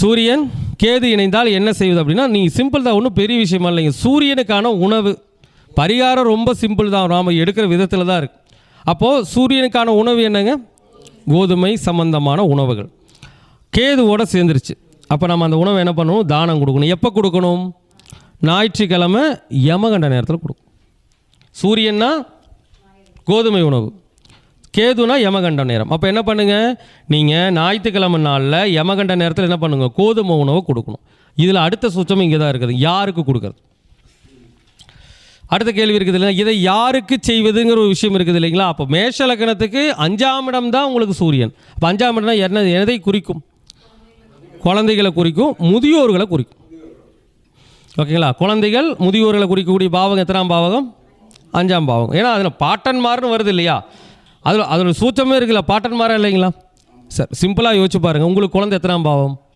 சூரியன் கேது இணைந்தால் என்ன செய்வது அப்படின்னா நீங்கள் சிம்பிள் தான் ஒன்றும் பெரிய விஷயமா இல்லைங்க. சூரியனுக்கான உணவு பரிகாரம் ரொம்ப சிம்பிள் தான். நாம் எடுக்கிற விதத்தில் தான் இருக்குது அப்போது சூரியனுக்கான உணவு என்னங்க? கோதுமை சம்பந்தமான உணவுகள். கேதுவோட சேர்ந்துருச்சு. அப்போ நம்ம அந்த உணவை என்ன பண்ணணும்? தானம் கொடுக்கணும். எப்போ கொடுக்கணும்? ஞாயிற்றுக்கிழமை யமகண்ட நேரத்தில் கொடுக்கணும். சூரியன்னா கோதுமை உணவு. கேதுனா யமகண்ட நேரம். அப்போ என்ன பண்ணுங்கள் நீங்கள் ஞாயிற்றுக்கிழமை நாளில் யமகண்ட நேரத்தில் என்ன பண்ணுங்கள் கோதுமை உணவை கொடுக்கணும். இதில் அடுத்த சுத்தம் இங்கே தான் இருக்குது. யாருக்கு கொடுக்கறது? அடுத்த கேள்வி இருக்குது இல்லைங்க இதை யாருக்கு செய்வதுங்கிற ஒரு விஷயம் இருக்குது இல்லைங்களா? அப்போ மேஷ லக்கணத்துக்கு அஞ்சாம் இடம் தான் உங்களுக்கு சூரியன். அப்போ அஞ்சாம் இடம்னா என்ன எதை குறிக்கும்? குழந்தைகளை குறிக்கும் முதியோர்களை குறிக்கும். ஓகேங்களா? குழந்தைகள் முதியோர்களை குறிக்கக்கூடிய பாவகம் எத்தனாம் பாவகம்? அஞ்சாம் பாவகம். ஏன்னா அதில் பாட்டன்மார்னு வருது இல்லையா? அதில் அதில் சூச்சமே இருக்குல்ல பாட்டன்மாரா இல்லைங்களா? சார் சிம்பிளாக யோசிச்சு பாருங்கள் உங்களுக்கு குழந்தை எத்தனாம் பாவம்?